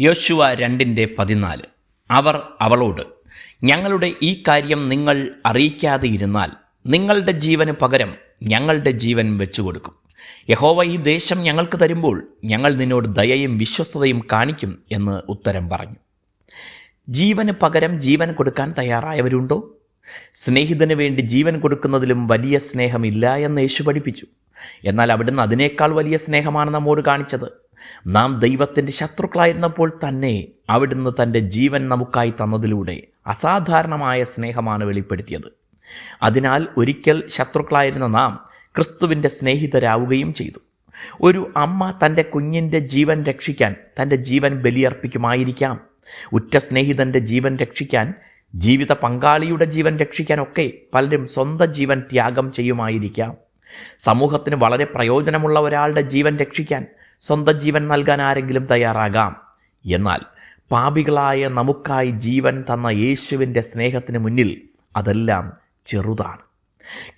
യോശുവ രണ്ടിന്റെ പതിനാല്. അവർ അവളോട് ഞങ്ങളുടെ ഈ കാര്യം നിങ്ങൾ അറിയിക്കാതെ ഇരുന്നാൽ നിങ്ങളുടെ ജീവന് പകരം ഞങ്ങളുടെ ജീവൻ വെച്ചു കൊടുക്കും യഹോവ ഈ ദേശം ഞങ്ങൾക്ക് തരുമ്പോൾ ഞങ്ങൾ നിന്നോട് ദയയും വിശ്വസ്തതയും കാണിക്കും എന്ന് ഉത്തരം പറഞ്ഞു. ജീവന് പകരം ജീവൻ കൊടുക്കാൻ തയ്യാറായവരുണ്ടോ? സ്നേഹിതന് വേണ്ടി ജീവൻ കൊടുക്കുന്നതിലും വലിയ സ്നേഹമില്ല എന്ന് യേശു പഠിപ്പിച്ചു. എന്നാൽ അവിടുന്ന് അതിനേക്കാൾ വലിയ സ്നേഹമാണ് നമ്മോട് കാണിച്ചത്. നാം ദൈവത്തിന്റെ ശത്രുക്കളായിരുന്നപ്പോൾ തന്നെ അവിടുന്ന് തന്റെ ജീവൻ നമുക്കായി തന്നതിലൂടെ അസാധാരണമായ സ്നേഹമാണ് വെളിപ്പെടുത്തിയത്. അതിനാൽ ഒരിക്കൽ ശത്രുക്കളായിരുന്ന നാം ക്രിസ്തുവിന്റെ സ്നേഹിതരാവുകയും ചെയ്തു. ഒരു അമ്മ തന്റെ കുഞ്ഞിന്റെ ജീവൻ രക്ഷിക്കാൻ തന്റെ ജീവൻ ബലിയർപ്പിക്കുമായിരിക്കാം. ഉറ്റ സ്നേഹിതന്റെ ജീവൻ രക്ഷിക്കാൻ ജീവിത പങ്കാളിയുടെ ജീവൻ രക്ഷിക്കാനൊക്കെ പലരും സ്വന്തം ജീവൻ ത്യാഗം ചെയ്യുമായിരിക്കാം. സമൂഹത്തിന് വളരെ പ്രയോജനമുള്ള ഒരാളുടെ ജീവൻ രക്ഷിക്കാൻ സ്വന്തം ജീവൻ നൽകാൻ ആരെങ്കിലും തയ്യാറാകാം. എന്നാൽ പാപികളായ നമുക്കായി ജീവൻ തന്ന യേശുവിന്റെ സ്നേഹത്തിന് മുന്നിൽ അതെല്ലാം ചെറുതാണ്.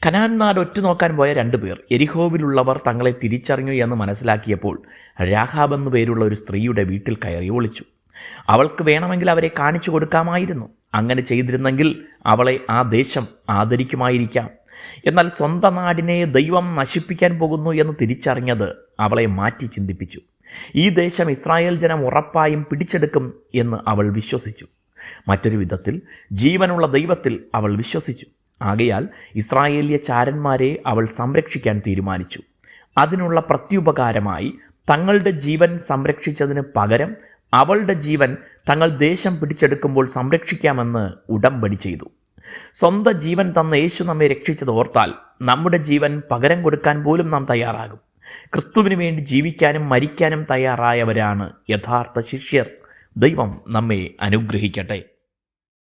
കനാൻ നാട് ഒറ്റുനോക്കാൻ പോയ രണ്ടു പേർ എരിഹോവിലുള്ളവർ തങ്ങളെ തിരിച്ചറിഞ്ഞു എന്ന് മനസ്സിലാക്കിയപ്പോൾ രാഹാബ് എന്നു പേരുള്ള ഒരു സ്ത്രീയുടെ വീട്ടിൽ കയറി ഒളിച്ചു. അവൾക്ക് വേണമെങ്കിൽ അവരെ കാണിച്ചു കൊടുക്കാമായിരുന്നു. അങ്ങനെ ചെയ്തിരുന്നെങ്കിൽ അവളെ ആ ദേശം ആദരിക്കുമായിരിക്കാം. എന്നാൽ സ്വന്തം നാടിനെ ദൈവം നശിപ്പിക്കാൻ പോകുന്നു എന്ന് തിരിച്ചറിഞ്ഞത് അവളെ മാറ്റി ചിന്തിപ്പിച്ചു. ഈ ദേശം ഇസ്രായേൽ ജനം ഉറപ്പായും പിടിച്ചെടുക്കും എന്ന് അവൾ വിശ്വസിച്ചു. മറ്റൊരു വിധത്തിൽ ജീവനുള്ള ദൈവത്തിൽ അവൾ വിശ്വസിച്ചു. ആകയാൽ ഇസ്രായേലിയ ചാരന്മാരെ അവൾ സംരക്ഷിക്കാൻ തീരുമാനിച്ചു. അതിനുള്ള പ്രത്യുപകാരമായി തങ്ങളുടെ ജീവൻ സംരക്ഷിച്ചതിന് പകരം അവളുടെ ജീവൻ തങ്ങൾ ദേശം പിടിച്ചെടുക്കുമ്പോൾ സംരക്ഷിക്കാമെന്ന് ഉടമ്പടി ചെയ്തു. സ്വന്തം ജീവൻ തന്ന യേശു നമ്മെ രക്ഷിച്ചത് ഓർത്താൽ നമ്മുടെ ജീവൻ പകരം കൊടുക്കാൻ പോലും നാം തയ്യാറാകും. ക്രിസ്തുവിന് വേണ്ടി ജീവിക്കാനും മരിക്കാനും തയ്യാറായവരാണ് യഥാർത്ഥ ശിഷ്യർ. ദൈവം നമ്മെ അനുഗ്രഹിക്കട്ടെ.